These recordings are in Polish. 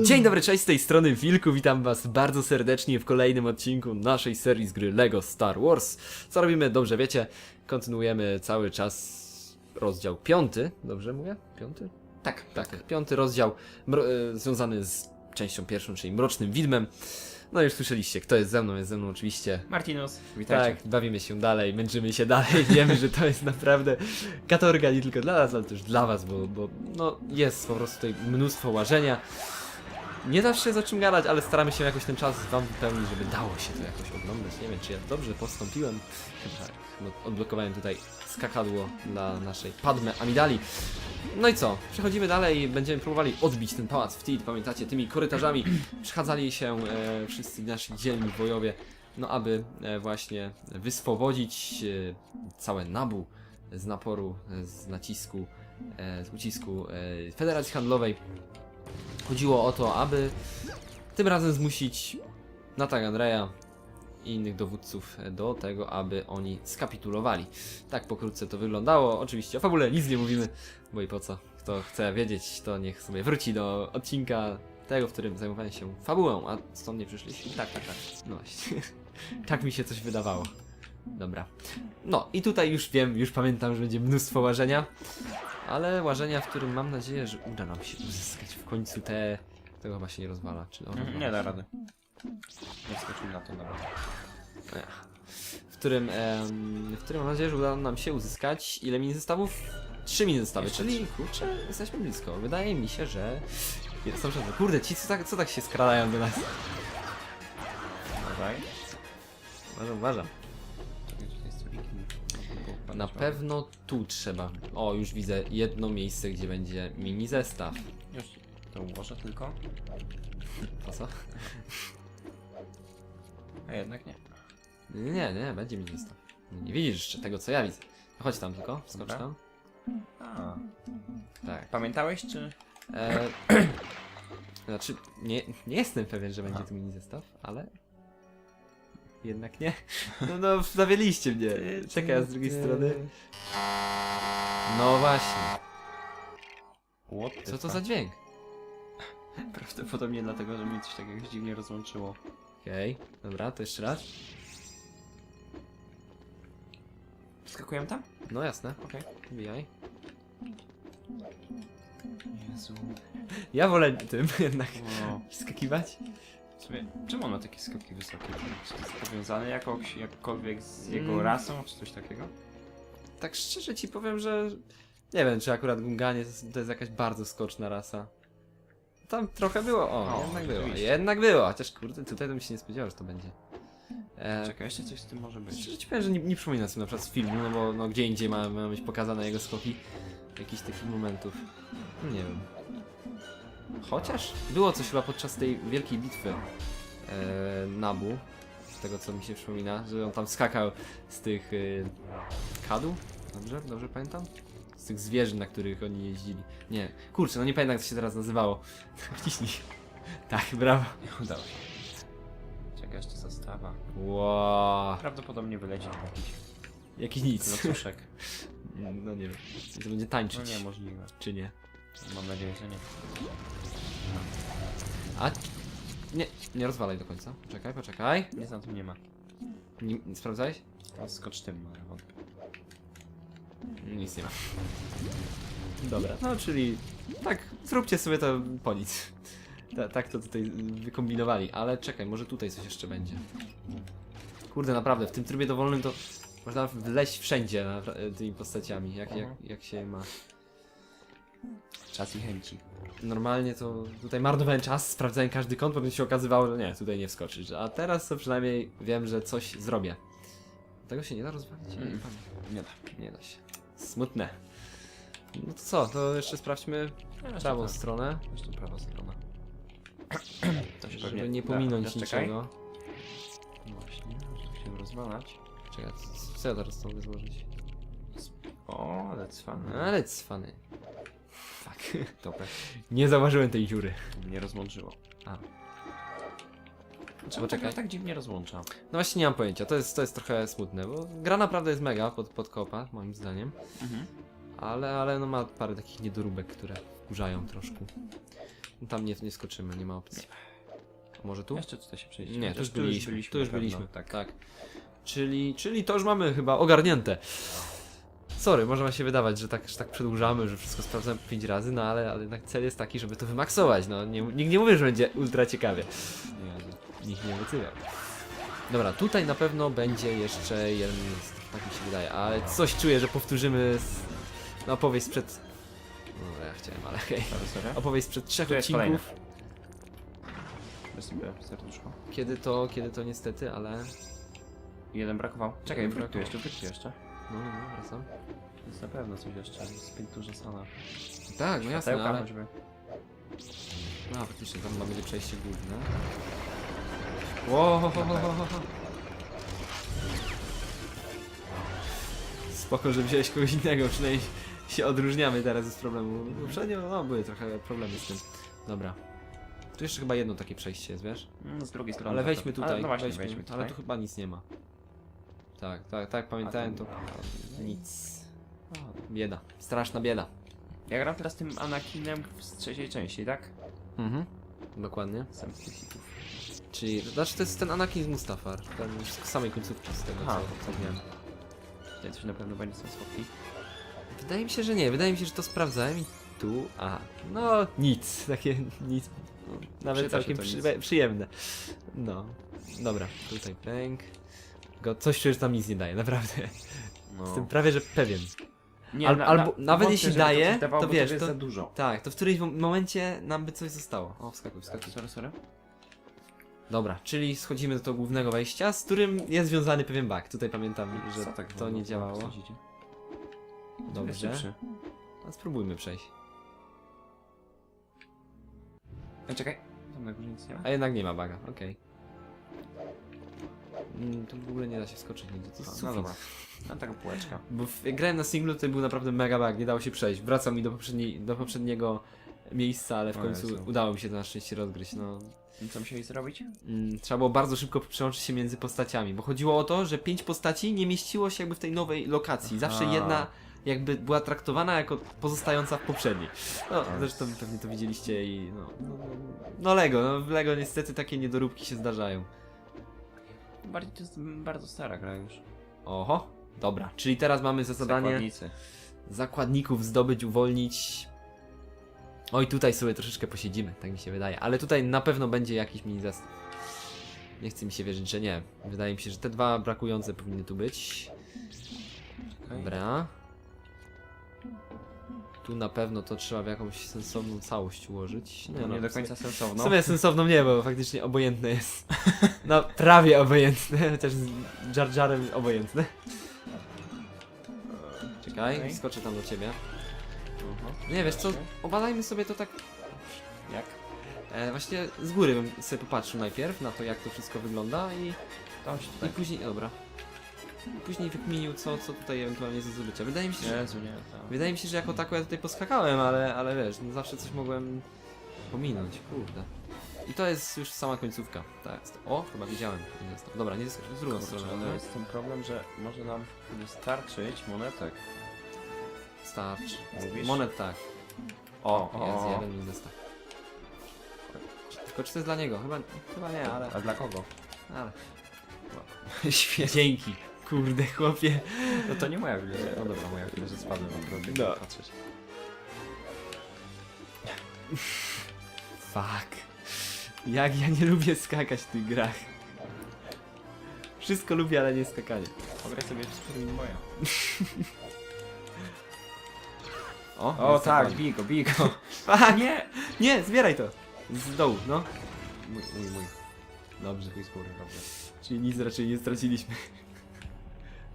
Dzień dobry, cześć, z tej strony Wilku, witam was bardzo serdecznie w kolejnym odcinku naszej serii z gry LEGO Star Wars. Co robimy? Dobrze wiecie, kontynuujemy cały czas rozdział piąty, dobrze mówię? Piąty? Tak, tak, piąty rozdział e, związany z częścią pierwszą, czyli Mrocznym Widmem. No już słyszeliście, kto jest ze mną, jest ze mną oczywiście Martinus, witajcie. tak, bawimy się dalej, męczymy się dalej. Wiemy, że to jest naprawdę katorga nie tylko dla nas, ale też dla was, bo, bo no, jest po prostu tutaj mnóstwo łażenia. Nie zawsze jest o czym gadać, ale staramy się jakoś ten czas wam wypełnić, żeby dało się to jakoś oglądać. Nie wiem, czy ja dobrze postąpiłem. Chyba tak, no, odblokowałem tutaj skakadło dla naszej Padme Amidali. No i co? Przechodzimy dalej będziemy próbowali odbić ten pałac w Tid. Pamiętacie, tymi korytarzami przechadzali się e, wszyscy nasi dzielni wojowie, no aby e, właśnie wyswobodzić e, całe Nabu z naporu, e, z nacisku, e, z ucisku e, Federacji Handlowej. Chodziło o to, aby tym razem zmusić Natan Andreya i innych dowódców do tego, aby oni skapitulowali. Tak pokrótce to wyglądało. Oczywiście o fabule nic nie mówimy, bo i po co? Kto chce wiedzieć, to niech sobie wróci do odcinka tego, w którym zajmowałem się fabułą, a stąd nie przyszliśmy. Tak, tak, tak. No właśnie. tak mi się coś wydawało. Dobra. No i tutaj już wiem, już pamiętam, że będzie mnóstwo łażenia, ale łażenia, w którym mam nadzieję, że uda nam się uzyskać w końcu te... Tego chyba się nie rozwala, czy on Mhm, rozwala? Nie da rady. Nie wskoczył na to nawet. w którym, em, w którym mam nadzieję, że uda nam się uzyskać ile mini zestawów? Trzy mini zestawy, Jeszcze czyli kurczę, jesteśmy blisko. Wydaje mi się, że jest są szanse. Kurde, ci co tak, co tak się skradają do nas? Uważaj. Uważam, uważam. Na pewno tu trzeba. O, już widzę jedno miejsce, gdzie będzie mini zestaw. Już to ułożę tylko. To co? A jednak nie. Nie, nie, będzie mini zestaw. Nie widzisz jeszcze tego, co ja widzę. Chodź tam tylko, skocz Dobra. tam. A. Tak. Pamiętałeś czy? E, znaczy, nie, nie jestem pewien, że będzie Aha. tu mini zestaw, ale jednak nie. No, no zawieliście mnie. Czekaj, a z drugiej strony. No właśnie. What the Co to fuck? za dźwięk? Prawdopodobnie dlatego, że mnie coś takiego dziwnie rozłączyło. Okej, dobra, to jeszcze raz. Wskakujemy tam? No jasne, Okej. wbijaj. Jezu. Ja wolę tym jednak O. skakiwać. Sobie, czemu on ma takie skoki wysokie? Czy to jest powiązane jakoś, jakkolwiek z jego Mm. rasą, czy coś takiego? Tak szczerze ci powiem, że nie wiem, czy akurat Gunganie to jest- to jest jakaś bardzo skoczna rasa. Tam trochę było, o, O, jednak było, rzeczywiście. jednak było, chociaż kurde, tutaj to bym się nie spodziewał, że to będzie. E, Czekaj, jeszcze coś z tym może być. Szczerze ci powiem, że nie, nie przypomina sobie na przykład z filmu, no bo no, gdzie indziej ma, ma być pokazane jego skoki. Jakichś takich momentów. No, nie wiem. Chociaż było coś chyba podczas tej wielkiej bitwy e, Nabu, z tego co mi się przypomina, że on tam skakał z tych e, kadł, dobrze? Dobrze pamiętam? Z tych zwierzyn, na których oni jeździli. Nie, kurczę, no nie pamiętam jak to się teraz nazywało. Wciśnij. Tak, brawo. Nie udało się. Czekaj, jeszcze zastawa. Wow, Prawdopodobnie wyleci tu jakiś jaki nic. klocuszek. No nie wiem. Czy to będzie No tańczyć, nie, możliwe. czy nie? Mam nadzieję, że nie. A... Nie, nie rozwalaj do końca. Poczekaj, poczekaj. Nic na tym nie ma. Nie, nie sprawdzałeś? A skocz tym, ale wątpię. Nic nie ma. Dobra, no czyli... Tak, zróbcie sobie to po nic. Ta, tak to tutaj wykombinowali, ale czekaj, może tutaj coś jeszcze będzie. Kurde, naprawdę, w tym trybie dowolnym to można wleźć wszędzie napra- tymi postaciami, jak, jak, jak się ma. Czas i chęci. Normalnie to tutaj marnowałem czas, sprawdzałem każdy kąt, potem się okazywało, że nie, tutaj nie wskoczysz. A teraz to przynajmniej wiem, że coś zrobię. Tego się nie da rozwalić? Mm. Nie, da. nie da się. Smutne. No to co, to jeszcze sprawdźmy prawą stronę, Jeszcze prawa strona. To się żeby pewnie nie da. pominąć Teraz czekaj. niczego. Właśnie, żeby się rozwalać. Czekaj, co- co ja teraz to mogę złożyć? O, ale cwany. Ale cwany. Fuck. Dobra. Nie zauważyłem tej dziury. Mnie rozłączyło. A. Czemu Poczekaj. tak, tak dziwnie rozłącza? No właśnie nie mam pojęcia, to jest, to jest trochę smutne, bo gra naprawdę jest mega pod, pod kopa, moim zdaniem. Mhm. Ale, ale no ma parę takich niedoróbek, które wkurzają troszkę. Tam nie, nie skoczymy, nie ma opcji. A może tu? Jeszcze tutaj się przejść. Nie, tu Chociaż już byliśmy. Tu już byliśmy. Tak. Tak. Czyli, czyli to już mamy chyba ogarnięte. Sorry, może wam się wydawać, że tak, że tak przedłużamy, że wszystko sprawdzamy 5 razy, no ale, ale jednak cel jest taki, żeby to wymaksować. No, nie, nikt nie mówi, że będzie ultra ciekawie. Jezu. Nikt nie obiecywał. Dobra, tutaj na pewno będzie jeszcze jeden, tak mi się wydaje, ale coś czuję, że powtórzymy z, no, opowieść sprzed... No, ja chciałem, ale hej. Opowieść sprzed trzech Tu jest odcinków, sobie serduszko. kiedy to, kiedy to niestety, ale... Jeden brakował. Czekaj, Jeden wróć tu brakował. jeszcze, wróć tu jeszcze. No, no, wracam. Jest na pewno coś jeszcze. Spinturze sana. Tak, no jasne, Światełka ale... choćby. No, faktycznie, tam mamy przejście główne. Wow. Spoko, że wziąłeś kogoś innego, przynajmniej się odróżniamy teraz z problemu. Poprzednio, no, były trochę problemy z tym. Dobra. Tu jeszcze chyba jedno takie przejście jest, wiesz? Mm, Z drugiej strony. Ale to- wejdźmy tutaj, Ale, no właśnie, wejdźmy tutaj. ale tu chyba nic nie ma. Tak, tak, tak, pamiętałem to. Nic. Bieda, straszna bieda. Ja gram teraz tym Anakinem z trzeciej części, tak? Mhm. Dokładnie. Sam z tych hitów. Czyli, znaczy to jest ten Anakin z Mustafar, ten z samej końcówki z tego Aha. co, co wiem. Tutaj coś na pewno będzie są słodki. Wydaje mi się, że nie, wydaje mi się, że to sprawdzałem i tu, a no nic, takie nic, no, nawet Przyda się całkiem to przy, nic. przyjemne. No, dobra, tutaj pęk. Coś czuję, że tam nic nie daje, naprawdę. No. Jestem prawie, że pewien. Nie, Al- albo nawet wątpię, jeśli żeby daje, coś dawało, to bo wiesz, jest to- za dużo. Tak, to w którymś mo- momencie nam by coś zostało. O, wskakuj, wskakuj. Sorry, sorry. Dobra, czyli schodzimy do tego głównego wejścia, z którym jest związany pewien bug. Tutaj pamiętam, że Co tak to wolno nie działało. wchodzicie? Jest Dobrze. szybszy. A spróbujmy przejść. Ej, czekaj. Tam na górze nic nie ma. A jednak nie ma baga, okej. Mm, tu w ogóle nie da się skoczyć nigdzie, to jest No sufit. dobra. Mam taką półeczkę. Bo w, grałem na singlu, to był naprawdę mega bug, nie dało się przejść. Wracam mi do, poprzedniej, do poprzedniego miejsca, ale w O końcu Jezu. udało mi się to na szczęście rozgryźć, no. I co musieli zrobić? Mm, trzeba było bardzo szybko przełączyć się między postaciami, bo chodziło o to, że pięć postaci nie mieściło się jakby w tej nowej lokacji. Zawsze Aha. jedna jakby była traktowana jako pozostająca w poprzedniej. No, Tak. zresztą pewnie to widzieliście i no, no, no, no Lego, no w Lego niestety takie niedoróbki się zdarzają. Bardziej to jest bardzo stara gra już. Oho, dobra, czyli teraz mamy za zadanie Zakładnicy. zakładników zdobyć, uwolnić. Oj, tutaj sobie troszeczkę posiedzimy, tak mi się wydaje, ale tutaj na pewno będzie jakiś mini zestaw. Nie chce mi się wierzyć, że nie. Wydaje mi się, że te dwa brakujące powinny tu być. Okej. Dobra. Tu na pewno to trzeba w jakąś sensowną całość ułożyć. No, nie do końca sensowną. W sumie sensowną nie, bo faktycznie obojętne jest. No, prawie obojętne, chociaż z Jar Jarem obojętne. Czekaj, Okej. skoczę tam do ciebie. Mhm. Nie, wiesz co, obadajmy sobie to tak... Jak? E, właśnie z góry bym sobie popatrzył najpierw na to, jak to wszystko wygląda i, i tutaj... później... Dobra. Później wykminił, co, co tutaj ewentualnie jest do zdobycia. Wydaje mi się, że... Jezu, nie. Tam. Wydaje mi się, że jako tako ja tutaj poskakałem, ale, ale wiesz, no zawsze coś mogłem pominąć, kurde. I to jest już sama końcówka. Tak. O, chyba widziałem. Nie. Dobra, nie jest z drugą Kurczę, stroną. ale no. jest ten problem, że może nam wystarczyć monetek. Starczy. Mówisz? Monet tak. O, Jest jeden mi zestaw. Tylko czy to jest dla niego? Chyba, chyba nie, ale... A dla kogo? ale. Świetnie. Dzięki. Kurde, chłopie. No to nie moja wina. No dobra, moja wina, że spadłem naprawdę. No. Patrzeć. Fuck. Jak ja nie lubię skakać w tych grach. Wszystko lubię, ale nie skakanie. Pograj sobie Spring moja. O, O jest tak, zakładnik. bij go, bij go. Fuck. Nie! Nie, zbieraj to. Z dołu, no. Mój, mój, mój. Dobrze. Twój z góry. Czyli nic raczej nie straciliśmy.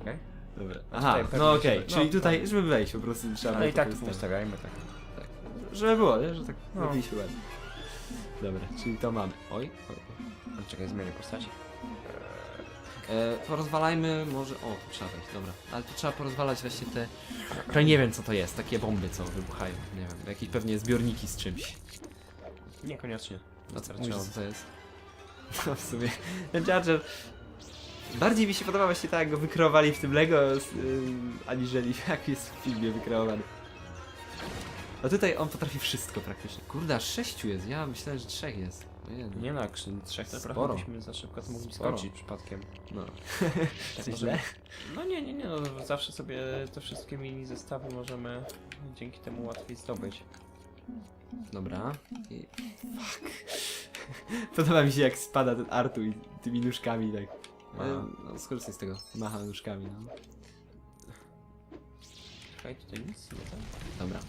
Okej? Dobra. tutaj Aha, pewnie no się okej. da- Czyli no, tutaj, tak. żeby wejść po prostu trzeba Ale i tak to tu ustawiajmy tak. Tak. Żeby było, nie? Że tak No. robiliśmy ładnie. Dobra, czyli to mamy. Oj. oj. Ale czekaj, zmienię postać. E, porozwalajmy może... O, tu trzeba wejść, dobra. Ale tu trzeba porozwalać właśnie te... Prawie nie wiem co to jest, takie bomby co wybuchają. Nie wiem, jakieś pewnie zbiorniki z czymś. Niekoniecznie. A co mówisz, co to jest? No w sumie... Ten. Bardziej mi się podoba właśnie tak, jak go wykreowali w tym Lego, aniżeli jak jest w filmie wykreowany. A tutaj on potrafi wszystko praktycznie. Kurde, aż sześciu jest, ja myślałem, że trzech jest. Ojej, Nie no, jak trzech to Sporo. trochę byśmy za szybko mogli Sporo. skończyć przypadkiem. No. Tak Coś możemy- źle? No nie, nie, nie, no zawsze sobie te wszystkie mini zestawy możemy dzięki temu łatwiej zdobyć. Dobra. I... Fuck. Podoba mi się jak spada ten Artu i tymi nóżkami tak. E, No, skorzystaj z tego. Macha nóżkami, no. Czekaj, tutaj nic nie tam. Dobra.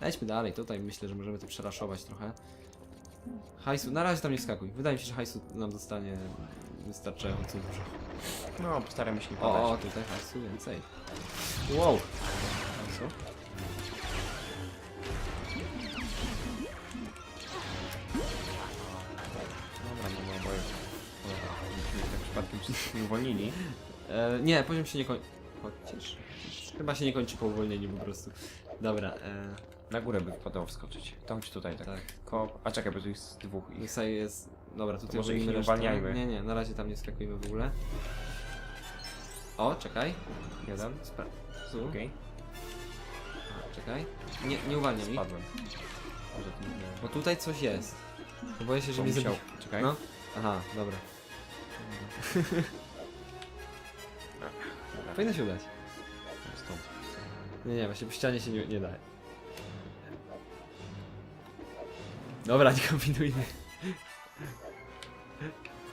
Lećmy dalej, tutaj myślę, że możemy to przeraszować trochę. Hajsu, na razie tam nie skakuj. Wydaje mi się, że hajsu nam zostanie wystarczająco dużo. No, postaramy się nie. O, o, tutaj hajsu więcej. Wow. Co? Mnie uwolnili. E, nie, poziom się nie kończy. Chociaż. Chyba się nie kończy po uwolnieniu po prostu. Dobra, e, Na górę by wypadało wskoczyć. Chodź tutaj, tak. tak. Ko... A czekaj, bo tu jest dwóch ich. Nisai jest. Dobra, tutaj może ich uwolnimy nie resztę. uwalniajmy. Nie, nie, na razie tam nie skakujmy w ogóle. O, czekaj. Jeden. Spra tu. Okej. A, Czekaj. Nie, nie uwalniam ich. Spadłem. Może nie Bo tutaj coś jest. Bo boję się, że To mnie musiał. Czekaj. No. Aha, dobra. Powinno się udać. stąd. Nie, nie, właśnie po ścianie się nie, nie da. Dobra, nie kombinujmy.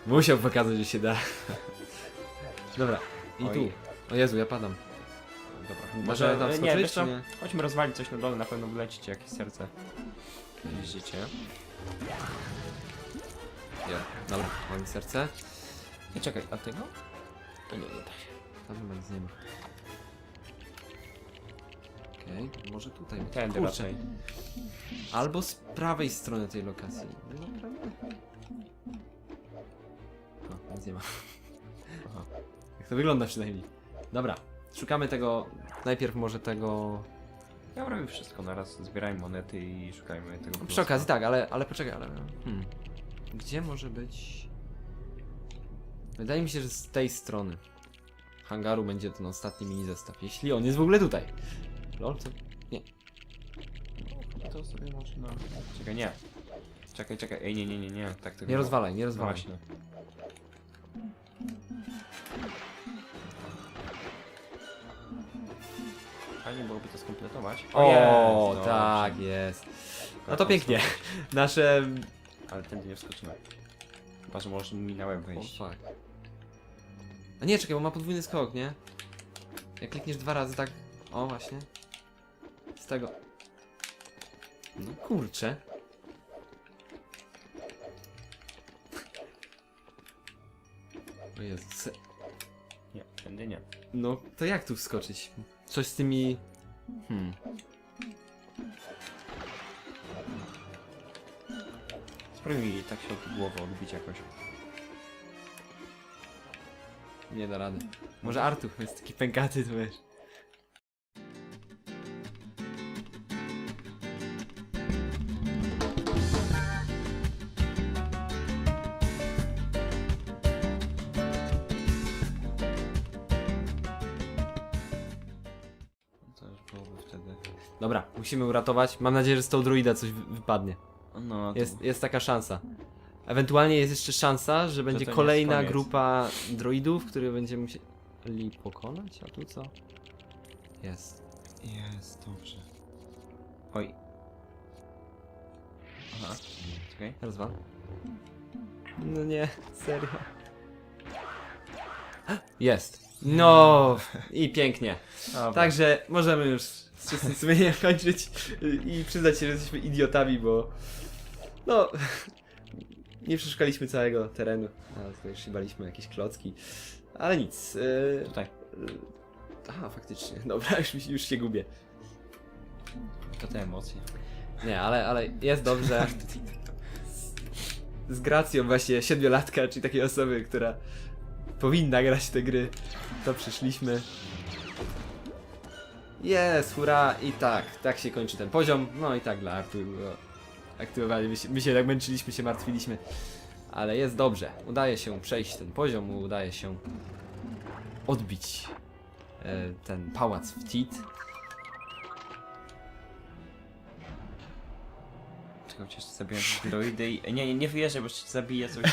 Musiał pokazać, że się da. Dobra, i Oj. tu. O Jezu, ja padam. Dobra. Może tam nie, skoczyć, wiesz co? nie? Chodźmy rozwalić coś na dole, na pewno wlecicie jakieś serce. Widzicie? Ja. Dobra, mam serce. Nie czekaj, a tego? To nie, nie da się. Tam chyba nic nie ma. Okej, może tutaj. być. Tędy Kurczę. raczej. Albo z prawej strony tej lokacji. No? O, nic nie ma. Aha. Jak to wygląda przynajmniej. Dobra, szukamy tego. Najpierw może tego. Ja robię wszystko naraz, zbierajmy monety i szukajmy tego Przy okazji tak, ale, ale poczekaj, ale. Hmm. Gdzie może być. Wydaje mi się, że z tej strony hangaru będzie ten ostatni mini zestaw. Jeśli on jest w ogóle tutaj. Lol, co? Nie. To sobie można... Czekaj, nie. Czekaj, czekaj, ej, nie, nie, nie, nie, tak tego Nie rozwalaj, nie No rozwalaj. Właśnie. Fajnie byłoby to skompletować. O, jest, dobrze. tak jest. No to pięknie. Nasze. Ale tędy nie wskoczymy. Chyba, że możesz mi na łeb O wejść. fuck. A nie, czekaj, bo ma podwójny skok, nie? Jak klikniesz dwa razy tak. O, właśnie. Z tego. No kurczę. O Jezu, se... Nie, tędy nie. No, to jak tu wskoczyć? Coś z tymi... Hmm. Spróbuj tak się od głowy odbić jakoś. Nie da rady. Może Artur jest taki pękaty, to wiesz. To już byłoby wtedy. Dobra, musimy uratować. Mam nadzieję, że z tą druida coś wy- wypadnie. No, to... Jest, jest taka szansa. Ewentualnie jest jeszcze szansa, że będzie to nie jest kolejna koniec. grupa droidów, które będziemy musieli pokonać, a tu co? Jest. Jest, dobrze. Oj. Aha, czekaj. No nie, serio. Jest. No i pięknie. Dobra. Także możemy już z czystym sumieniem kończyć i przyznać się, że jesteśmy idiotami, bo no nie przeszukaliśmy całego terenu. A tutaj szybaliśmy jakieś klocki. Ale nic. Yy, Tutaj. yy, aha, faktycznie. Dobra, już, mi- już się gubię. To te emocje. Nie, ale, ale jest dobrze. Z gracją właśnie siedmiolatka, czyli takiej osoby, która powinna grać te gry, to przyszliśmy. Jest, hurra! I tak, tak się kończy ten poziom. No i tak dla Artur było aktywowanie. My się, my się tak męczyliśmy, się martwiliśmy. Ale jest dobrze. Udaje się przejść ten poziom, udaje się odbić e, ten pałac w Tit. cię zabiją jakieś droidy i... Nie, nie, nie wyjeżdżaj, bo jeszcze cię zabije coś,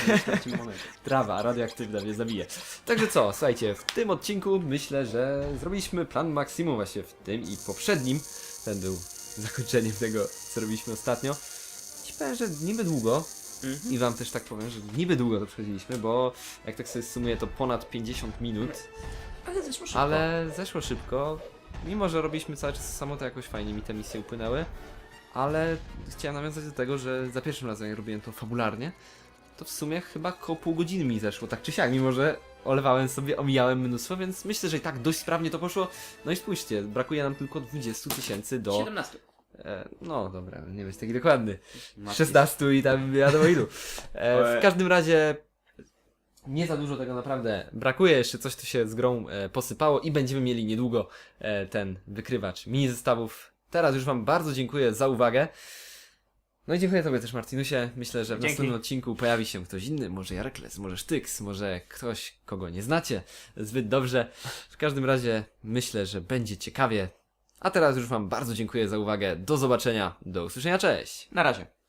monety. Trawa radioaktywna mnie zabije. Także co, słuchajcie, w tym odcinku myślę, że zrobiliśmy plan maksimum właśnie w tym i poprzednim. Ten był zakończeniem tego, co robiliśmy ostatnio. Powiem, że niby długo Mhm. i wam też tak powiem, że niby długo to przechodziliśmy, bo jak tak sobie sumuję to ponad 50 minut, Ale zeszło szybko. ale zeszło szybko. Mimo, że robiliśmy cały czas samo, to jakoś fajnie mi te misje upłynęły. Ale chciałem nawiązać do tego, że za pierwszym razem jak robiłem to fabularnie, to w sumie chyba koło pół godziny mi zeszło, tak czy siak, mimo że olewałem sobie, omijałem mnóstwo, więc myślę, że i tak dość sprawnie to poszło. No i spójrzcie, brakuje nam tylko 20 tysięcy do... 17. E, no dobra, nie być taki dokładny. Matki. 16 i tam wiadomo ilu. E, w każdym razie nie za dużo tego naprawdę brakuje, jeszcze coś tu się z grą e, posypało i będziemy mieli niedługo e, ten wykrywacz mini zestawów. Teraz już wam bardzo dziękuję za uwagę. No i dziękuję tobie też Martinusie. Myślę, że w Dzięki. następnym odcinku pojawi się ktoś inny, może Jarkles, może Sztyks, może ktoś, kogo nie znacie zbyt dobrze. W każdym razie myślę, że będzie ciekawie. A teraz już wam bardzo dziękuję za uwagę. Do zobaczenia, do usłyszenia, cześć! Na razie.